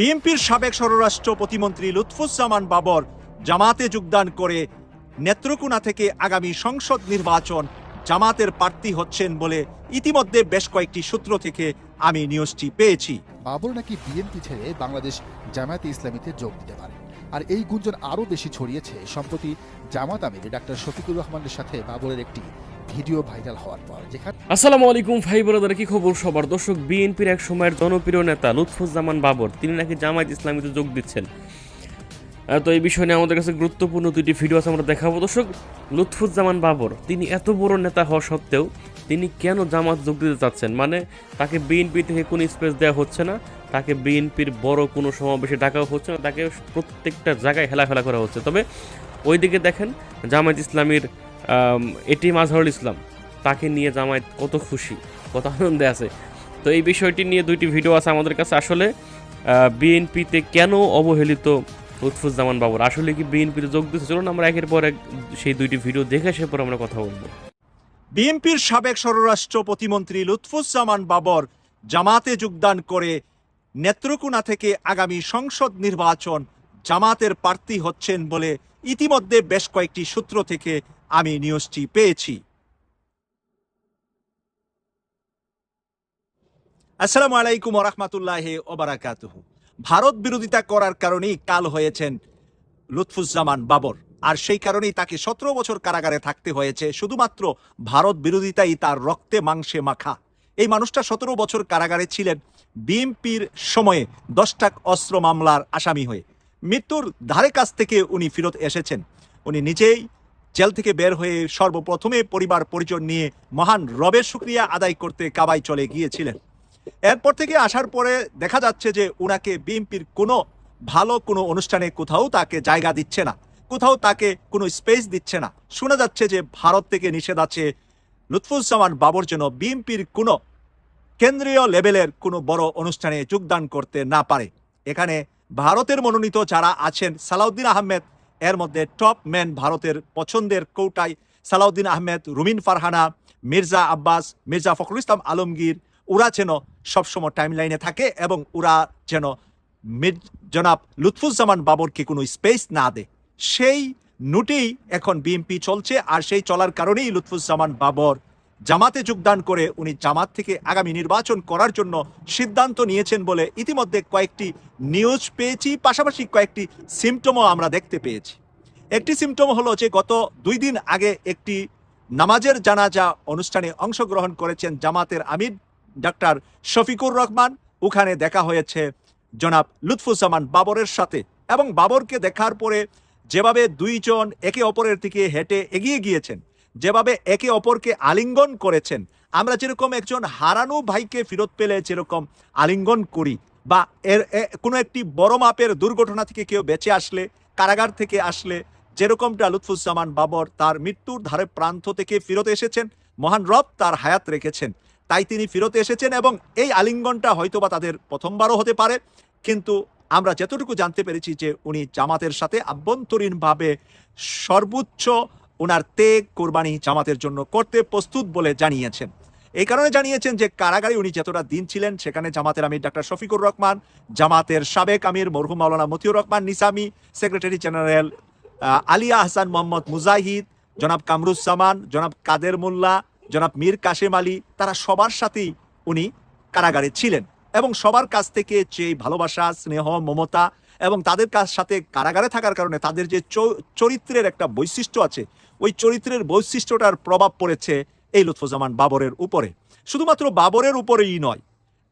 বিএনপির সাবেক স্বরাষ্ট্র প্রতিমন্ত্রী লুৎফুজ্জামান বাবর জামাতে যোগদান করে নেত্রকোনা থেকে আগামী সংসদ নির্বাচন জামাতের প্রার্থী হচ্ছেন বলে ইতিমধ্যে বেশ কয়েকটি সূত্র থেকে আমি নিউজটি পেয়েছি। বাবর নাকি বিএনপি ছেড়ে বাংলাদেশ জামায়াতে ইসলামীতে যোগ দিতে পারে? আর এই গুঞ্জন আরও বেশি ছড়িয়েছে সম্প্রতি জামাত আমির ডাক্তার শফিকুর রহমানের সাথে বাবরের একটি ভিডিও ভাইরাল হওয়ার পর, যেখানে আসসালামু আলাইকুম ভাই বোনেরা কি খবর সবার? দর্শক বিএনপির এক সময়ের জনপ্রিয় নেতা লুৎফুজ্জামান বাবর তিনি নাকি জামায়াত ইসলামীতে যোগ দিচ্ছেন। তো এই বিষয় নিয়ে আমাদের কাছে গুরুত্বপূর্ণ দুইটি ভিডিও আছে আমরা দেখাবো। দর্শক লুৎফুজ্জামান বাবর তিনি এত বড় নেতা হওয়া সত্ত্বেও তিনি কেন জামাত যোগ দিতে চাচ্ছেন? মানে তাকে বিএনপি থেকে কোনো স্পেস দেওয়া হচ্ছে না তাকে বিএনপির বড় কোনো সমাবেশে ডাকাও হচ্ছে না তাকে প্রত্যেকটা জায়গায় হেলাফেলা করা হচ্ছে। তবে ওইদিকে দেখেন জামায়াত ইসলামীর আম, এটিএম আজহারুল ইসলাম। তাকে নিয়ে জামায়াত কত খুশি, কত আনন্দে আছে। তো এই বিষয়টি নিয়ে দুইটি ভিডিও আছে আমাদের কাছে। আসলে বিএনপিতে কেন অবহেলিত লুৎফুজ্জামান বাবর? আসলে কি বিএনপিতে যোগ দিচ্ছে চলুন আমরা একের পর এক সেই দুইটি ভিডিও দেখে সে পর আমরা কথা বলব। বিএনপির সাবেক স্বরাষ্ট্র প্রতিমন্ত্রী লুৎফুজ্জামান বাবর জামাতে যোগদান করে নেত্রকোনা থেকে আগামী সংসদ নির্বাচন জামাতের প্রার্থী হচ্ছেন বলে ইতিমধ্যে বেশ কয়েকটি সূত্র থেকে আমি নিউজটি পেয়েছি। আসসালামু আলাইকুম রহমতুল্লাহ ওবারাকাতুহু ভারত বিরোধিতা করার কারণেই কাল হয়েছেন লুৎফুজ্জামান বাবর। আর সেই কারণেই তাকে সতেরো বছর কারাগারে থাকতে হয়েছে। শুধুমাত্র ভারত বিরোধিতাই তার রক্তে মাংসে মাখা। এই মানুষটা সতেরো বছর কারাগারে ছিলেন। বিএনপির সময়ে দশটাক অস্ত্র মামলার আসামি হয়ে। মৃত্যুর ধারে কাছ থেকে উনি ফিরত এসেছেন। উনি নিজেই জেল থেকে বের হয়ে সর্বপ্রথমে পরিবার পরিজন নিয়ে মহান রবের শুক্রিয়া আদায় করতে কাবাই চলে গিয়েছিলেন। এরপর থেকে আসার পরে দেখা যাচ্ছে যে উনাকে বিএনপির কোনো ভালো কোনো অনুষ্ঠানে কোথাও তাকে জায়গা দিচ্ছে না, কোথাও তাকে কোনো স্পেস দিচ্ছে না। শোনা যাচ্ছে যে ভারত থেকে নিষেধ আছে, লুৎফুজ্জামান বাবর যেন বিএনপির কোনো কেন্দ্রীয় লেভেলের কোনো বড় অনুষ্ঠানে যোগদান করতে না পারে। এখানে ভারতের মনোনীত যারা আছেন, সালাউদ্দিন আহমেদ, এর মধ্যে টপ ম্যান ভারতের পছন্দের কৌটাই, সালাউদ্দিন আহমেদ, রুমিন ফারহানা, মির্জা আব্বাস, মির্জা ফখরুল ইসলাম আলমগীর ওরা যেন সবসময় টাইম লাইনে থাকে এবং ওরা যেন মির, জনাব লুৎফুজ্জামান বাবরকে কোনো স্পেস না দেয়। সেই নোটেই এখন বিএনপি চলছে আর সেই চলার কারণেই লুৎফুজ্জামান বাবর জামাতে যোগদান করে উনি জামাত থেকে আগামী নির্বাচন করার জন্য সিদ্ধান্ত নিয়েছেন বলে ইতিমধ্যে কয়েকটি নিউজ পেয়েছি, পাশাপাশি কয়েকটি সিমটমও আমরা দেখতে পেয়েছি। একটি সিমটম হলো যে গত দুই দিন আগে একটি নামাজের জানাজা অনুষ্ঠানে অংশগ্রহণ করেছেন জামাতের আমির ডাক্তার শফিকুর রহমান। ওখানে দেখা হয়েছে জনাব লুৎফুজ্জামান বাবরের সাথে এবং বাবরকে দেখার পরে যেভাবে দুইজন একে অপরের দিকে হেঁটে এগিয়ে গিয়েছেন, যেভাবে একে অপরকে আলিঙ্গন করেছেন, আমরা যেরকম একজন হারানো ভাইকে ফেরত পেলে যেরকম আলিঙ্গন করি বা এর কোনো একটি বড় মাপের দুর্ঘটনা থেকে কেউ বেঁচে আসলে, কারাগার থেকে আসলে, যেরকমটা লুৎফুজ্জামান বাবর তার মৃত্যুর ধারে প্রান্ত থেকে ফেরত এসেছেন, মহান রব তার হায়াত রেখেছেন। তাই তিনি ফেরত এসেছেন এবং এই আলিঙ্গনটা হয়তোবা তাদের প্রথমবারও হতে পারে। কিন্তু আমরা যতটুকু জানতে পেরেছি যে উনি জামাতের সাথে আভ্যন্তরীণভাবে সর্বোচ্চ ওনার তেগ কোরবানি জামাতের জন্য করতে প্রস্তুত বলে জানিয়েছেন। এই কারণে জানিয়েছেন যে কারাগারে উনি যতটা দিন ছিলেন, সেখানে জামাতের আমির ডাক্তার শফিকুর রহমান, জামাতের সাবেক আমির মরহুম মাওলানা মতিউর রহমান নিসামি, সেক্রেটারি জেনারেল আলিয়া হাসান মোহাম্মদ মুজাহিদ, জনাব কামরুজ্জামান, জনাব কাদের মোল্লা জনাব মীর কাশেম আলী, তারা সবার সাথেই উনি কারাগারে ছিলেন এবং সবার কাছ থেকে যে ভালোবাসা, স্নেহ, মমতা এবং তাদের কাছ সাথে কারাগারে থাকার কারণে তাদের যে চরিত্রের একটা বৈশিষ্ট্য আছে, ওই চরিত্রের বৈশিষ্ট্যটার প্রভাব পড়েছে এই লুৎফুজ্জামান বাবরের উপরে। শুধুমাত্র বাবরের উপরেই নয়,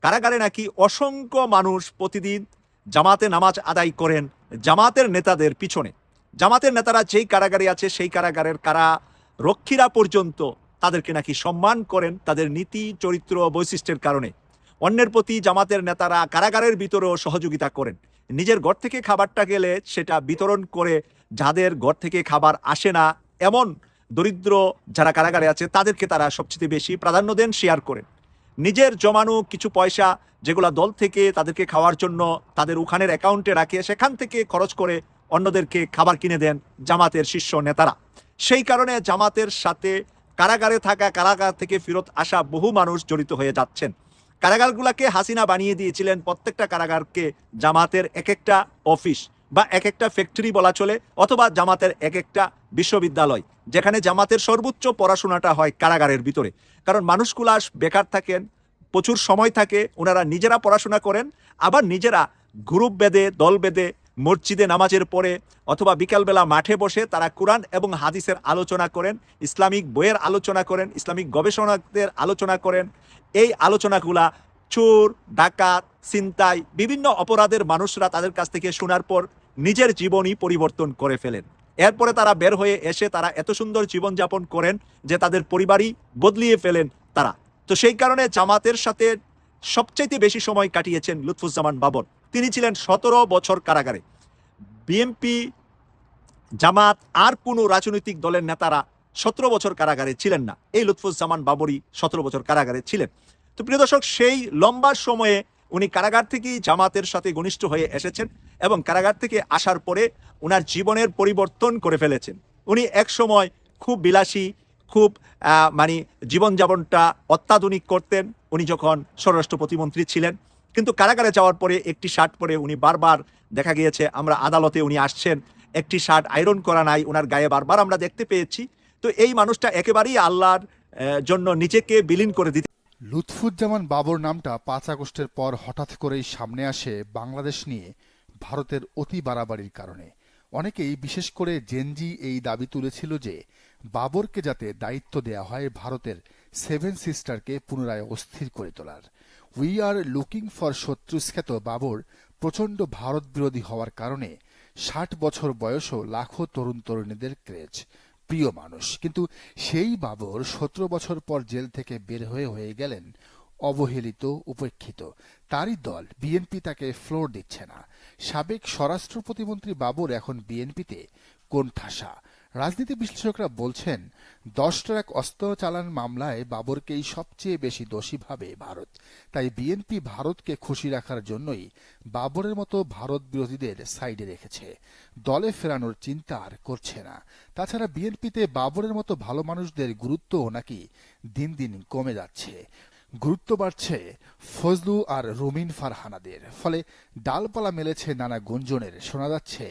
কারাগারে নাকি অসংখ্য মানুষ প্রতিদিন জামাতে নামাজ আদায় করেন জামাতের নেতাদের পিছনে। জামাতের নেতারা যেই কারাগারে আছে, সেই কারাগারের কারা রক্ষীরা পর্যন্ত তাদেরকে নাকি সম্মান করেন তাদের নীতি, চরিত্র বৈশিষ্ট্যের কারণে। অন্যের প্রতি জামাতের নেতারা কারাগারের ভিতরেও সহযোগিতা করেন। নিজের ঘর থেকে খাবারটা গেলে সেটা বিতরণ করে যাদের ঘর থেকে খাবার আসে না, এমন দরিদ্র যারা কারাগারে আছে, তাদেরকে তারা সবচেয়ে বেশি প্রাধান্য দেন, শেয়ার করেন। নিজের জমানো কিছু পয়সা যেগুলা দল থেকে তাদেরকে খাওয়ার জন্য তাদের ওখানের অ্যাকাউন্টে রাখে, সেখান থেকে খরচ করে অন্যদেরকে খাবার কিনে দেন জামাতের শীর্ষ নেতারা। সেই কারণে জামাতের সাথে কারাগারে থাকা কারাগার থেকে ফেরত আসা বহু মানুষ জড়িত হয়ে যাচ্ছেন। কারাগারগুলোকে হাসিনা বানিয়ে দিয়েছিলেন প্রত্যেকটা কারাগারকে জামাতের এক একটা অফিস বা এক একটা ফ্যাক্টরি বলা চলে অথবা জামাতের এক একটা বিশ্ববিদ্যালয়, যেখানে জামাতের সর্বোচ্চ পড়াশোনাটা হয় কারাগারের ভিতরে। কারণ মানুষগুলা বেকার থাকেন, প্রচুর সময় থাকে, ওনারা নিজেরা পড়াশোনা করেন, আবার নিজেরা গ্রুপ বেদে দল বেদে মসজিদে নামাজের পরে অথবা বিকালবেলা মাঠে বসে তারা কোরআন এবং হাদিসের আলোচনা করেন, ইসলামিক বইয়ের আলোচনা করেন, ইসলামিক গবেষণাদের আলোচনা করেন। এই আলোচনাগুলা চোর, ডাকাত চিন্তায় বিভিন্ন অপরাধের মানুষরা তাদের কাছ থেকে শোনার পর নিজের জীবনই পরিবর্তন করে ফেলেন। এরপরে তারা বের হয়ে এসে তারা এত সুন্দর জীবনযাপন করেন যে তাদের পরিবারই বদলিয়ে ফেলেন তারা। তো সেই কারণে জামাতের সাথে সবচাইতে বেশি সময় কাটিয়েছেন লুৎফুজ্জামান বাবর। তিনি ছিলেন সতেরো বছর কারাগারে। বিএনপি জামাত আর কোনো রাজনৈতিক দলের নেতারা সতেরো বছর কারাগারে ছিলেন না। এই লুৎফুজ্জামান বাবরি সতেরো বছর কারাগারে ছিলেন। তো প্রিয় দর্শক, সেই লম্বা সময়ে উনি কারাগার থেকেই জামাতের সাথে ঘনিষ্ঠ হয়ে এসেছেন এবং কারাগার থেকে আসার পরে ওনার জীবনের পরিবর্তন করে ফেলেছেন। উনি এক সময় খুব বিলাসী, খুব মানে জীবনযাপনটা অত্যাধুনিক করতেন। উনি যখন স্বরাষ্ট্র প্রতিমন্ত্রী ছিলেন কিন্তু কারাগারে যাওয়ার পরে একটি শার্ট পরে উনি বারবার দেখা গিয়েছে, আমরা আদালতে উনি আসছেন। একটি শার্ট আয়রন করা নাই ওনার গায়ে বারবার আমরা দেখতে পেয়েছি। তো এই মানুষটা একেবারেই আল্লাহর জন্য নিজেকে বিলীন করে দিতে লুৎফুজ্জামান বাবর নামটা পাঁচ আগস্টের পর হঠাৎ করেই সামনে আসে বাংলাদেশ নিয়ে, ভারতের অতি বাড়াবাড়ির কারণে। অনেকেই বিশেষ করে জেনজি এই দাবি তুলেছিল যে, বাবরকে যাতে দায়িত্ব দেয়া হয় ভারতের সেভেন সিস্টারকে পুনরায় অস্থির করে তোলার। উই আর লুকিং ফর শত্রুস্খ্যাত বাবর প্রচণ্ড ভারত বিরোধী হওয়ার কারণে ষাট বছর বয়সও লাখো তরুণ তরুণীদের ক্রেজ প্রিয় মানুষ কিন্তু সেই বাবর সতেরো বছর পর জেল থেকে বের হয়ে হয়ে গেলেন অবহেলিত উপেক্ষিত তারই দল বিএনপি তাকে ফ্লোর দিচ্ছে না সাবেক স্বরাষ্ট্র প্রতিমন্ত্রী বাবর এখন বিএনপিতে কোন ঠাসা রাজনীতি বিশ্লেষকরা বলছেন দশ ট্রাক অস্ত্র চালান মামলায় বাবরকেই সবচেয়ে বেশি দোষী ভাবে ভারত। তাই বিএনপি ভারতকে খুশি রাখার জন্যই বাবরের মতো ভারত বিরোধীদের সাইডে রেখেছে। দলে ফেরানোর চিন্তা আর করছে না। তাছাড়া বিএনপিতে বাবরের মতো ভালো মানুষদের গুরুত্বও নাকি দিন দিন কমে যাচ্ছে। গুরুত্ব বাড়ছে ফজলু আর রুমিন ফারহানাদের। ফলে ডালপালা মেলেছে নানা গুঞ্জনের, শোনা যাচ্ছে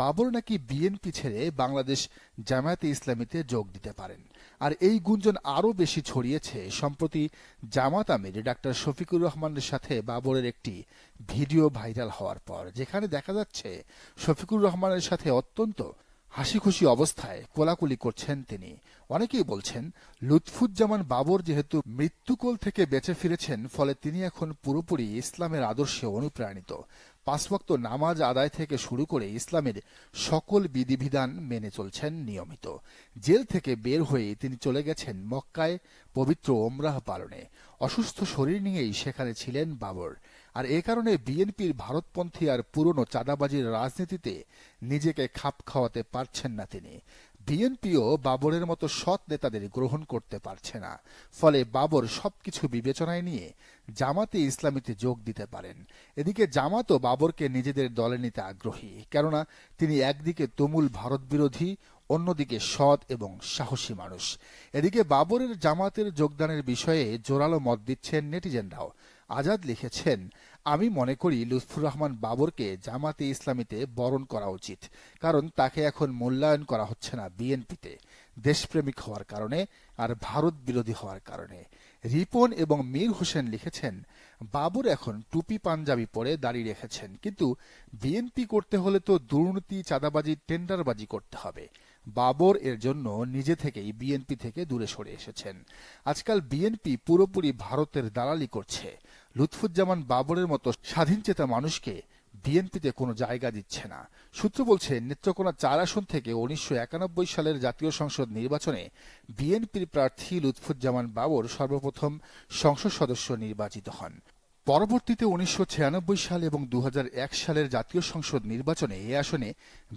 বাবর নাকি বিএনপি ছেড়ে বাংলাদেশ জামায়াতে ইসলামীতে যোগ দিতে পারেন। আর এই গুঞ্জন আরও বেশি ছড়িয়েছে সম্প্রতি জামাত আমির ডাক্তার শফিকুর রহমানের সাথে বাবরের একটি ভিডিও ভাইরাল হওয়ার পর, যেখানে দেখা যাচ্ছে শফিকুর রহমানের সাথে অত্যন্ত হাসি খুশি অবস্থায় কোলাকুলি করছেন তিনি। অনেকেই বলছেন, লুৎফুজ্জামান বাবর যেহেতু মৃত্যুকোল থেকে বেঁচে ফিরেছেন, ফলে তিনি এখন পুরোপুরি ইসলামের আদর্শে অনুপ্রাণিত। পাঁচ ওয়াক্ত নামাজ আদায় থেকে শুরু করে ইসলামের সকল বিধিবিধান মেনে চলছেন নিয়মিত। জেল থেকে বের হয়ে তিনি চলে গেছেন মক্কায় পবিত্র ওমরাহ পালনে। অসুস্থ শরীর নিয়েই সেখানে ছিলেন বাবর। আর এ কারণে বিএনপির ভারতপন্থী আর পুরনো চাঁদাবাজির রাজনীতিতে নিজেকে খাপ খাওয়াতে পারছেন না তিনি। বিএনপিও বাবরের মতো সৎ নেতাদের গ্রহণ করতে পারছে না। ফলে বাবর সবকিছু বিবেচনায় নিয়ে জামাতে ইসলামীতে যোগ দিতে পারেন। এদিকে জামাতও বাবরকে নিজেদের দলে নিতে আগ্রহী। কেননা তিনি একদিকে তুমুল ভারত বিরোধী অন্যদিকে সৎ এবং সাহসী মানুষ। এদিকে বাবরের জামাতের যোগদানের বিষয়ে জোরালো মত দিচ্ছেন নেটিজেনরাও। আজাদ লিখেছেন আমি মনে করি লুৎফুর রহমান বাবরকে জামাতে ইসলামীতে বরণ করা উচিত, কারণ তাকে এখন মূল্যায়ন করা হচ্ছে না বিএনপিতে। দেশপ্রেমিক হওয়ার কারণে আর ভারত বিরোধী হওয়ার কারণে। রিপন এবং মীর হোসেন লিখেছেন, বাবর এখন টুপি পাঞ্জাবি পরে দাঁড়িয়ে রেখেছেন, কিন্তু বিএনপি করতে হলে তো দুর্নীতি, চাঁদাবাজি, টেন্ডারবাজি করতে হবে। বাবর এর জন্য নিজে থেকেই বিএনপি থেকে দূরে সরে এসেছেন। আজকাল বিএনপি পুরোপুরি ভারতের দালালি করছে। লুৎফুজ্জামান বাবরের মতো স্বাধীনচেতা মানুষকে বিএনপিতে কোনো জায়গা দিচ্ছে না। সূত্র বলছে, নেত্রকোনা চার আসন থেকে উনিশশো একানব্বই সালের জাতীয় সংসদ নির্বাচনে বিএনপির প্রার্থী লুৎফুজ্জামান বাবর সর্বপ্রথম সংসদ সদস্য নির্বাচিত হন। পরবর্তীতে উনিশশো ছিয়ানব্বই সাল এবং দু হাজার এক সালের জাতীয় সংসদ নির্বাচনে এ আসনে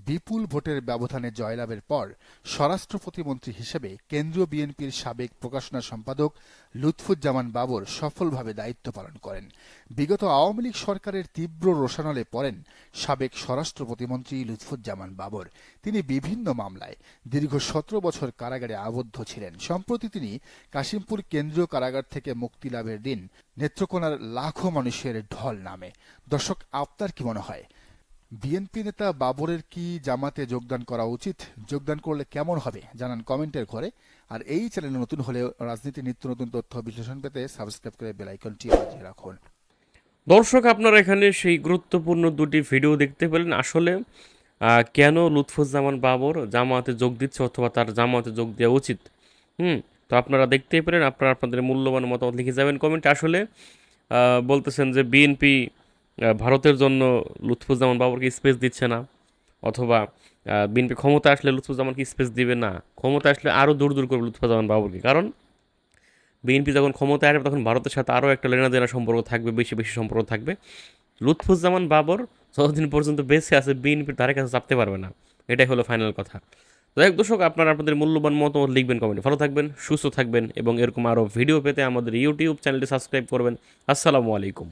বিপুল ভোটের ব্যবধানে জয়লাভের পর স্বরাষ্ট্র প্রতিমন্ত্রী হিসেবে কেন্দ্রীয় বিএনপির সাবেক প্রকাশনা সম্পাদক লুৎফুজ্জামান বাবর সফলভাবে দায়িত্ব পালন করেন। বিগত আওয়ামী লীগ সরকারের তীব্র রোষানলে পড়েন সাবেক স্বরাষ্ট্র প্রতিমন্ত্রী লুৎফুজ্জামান বাবর। তিনি বিভিন্ন মামলায় দীর্ঘ সতেরো বছর কারাগারে আবদ্ধ ছিলেন। সম্প্রতি তিনি কাশিমপুর কেন্দ্রীয় কারাগার থেকে মুক্তি লাভের দিন নেত্রকোনার লাখো মানুষের ঢল নামে। দর্শক, আপনার কি মনে হয়? বিএনপি নেতা বাবরের কি জামাতে যোগদান করা উচিত? যোগদান করলে কেমন হবে? জানান কমেন্টের ঘরে। আর এই চ্যানেলে নতুন হলে রাজনীতি, নিত্য নতুন তথ্য বিশ্লেষণ পেতে সাবস্ক্রাইব করে বেল আইকনটি বাজিয়ে রাখুন। দর্শক, আপনারা এখানে সেই গুরুত্বপূর্ণ দুটি ভিডিও দেখতে পেলেন। আসলে কেন লুৎফুজ্জামান বাবর জামাতে যোগ দিচ্ছে অথবা তার জামাতে যোগ দেওয়া উচিত? হুম, তো আপনারা দেখতেই পেলেন, আপনারা আপনাদের মূল্যবান মতামত লিখে যাবেন কমেন্টে আসলে বলতেছেন যে বিএনপি ভারতের জন্য লুৎফুজ্জামান বাবরকে স্পেস দিচ্ছে না। অথবা বিএনপি ক্ষমতা আসলে লুৎফুজ্জামানকে স্পেস দিবে না। ক্ষমতা আসলে আরও দূর দূর করবে লুৎফুজ্জামান বাবরকে। কারণ বিএনপি যখন ক্ষমতায় আসবে, তখন ভারতের সাথে আরও একটা লেনা দেনা সম্পর্ক থাকবে, বেশি বেশি সম্পর্ক থাকবে। লুৎফুজ্জামান বাবর যতদিন পর্যন্ত বেঁচে আছে বিএনপির ধারে কাছে চাপতে পারবে না। এটাই হলো ফাইনাল কথা। তো এক দর্শক, আপনারা আপনাদের মূল্যবান মতামত লিখবেন কমেন্টে ভালো থাকবেন, সুস্থ থাকবেন এবং এরকম আরও ভিডিও পেতে আমাদের ইউটিউব চ্যানেলটি সাবস্ক্রাইব করবেন। আসসালামু আলাইকুম।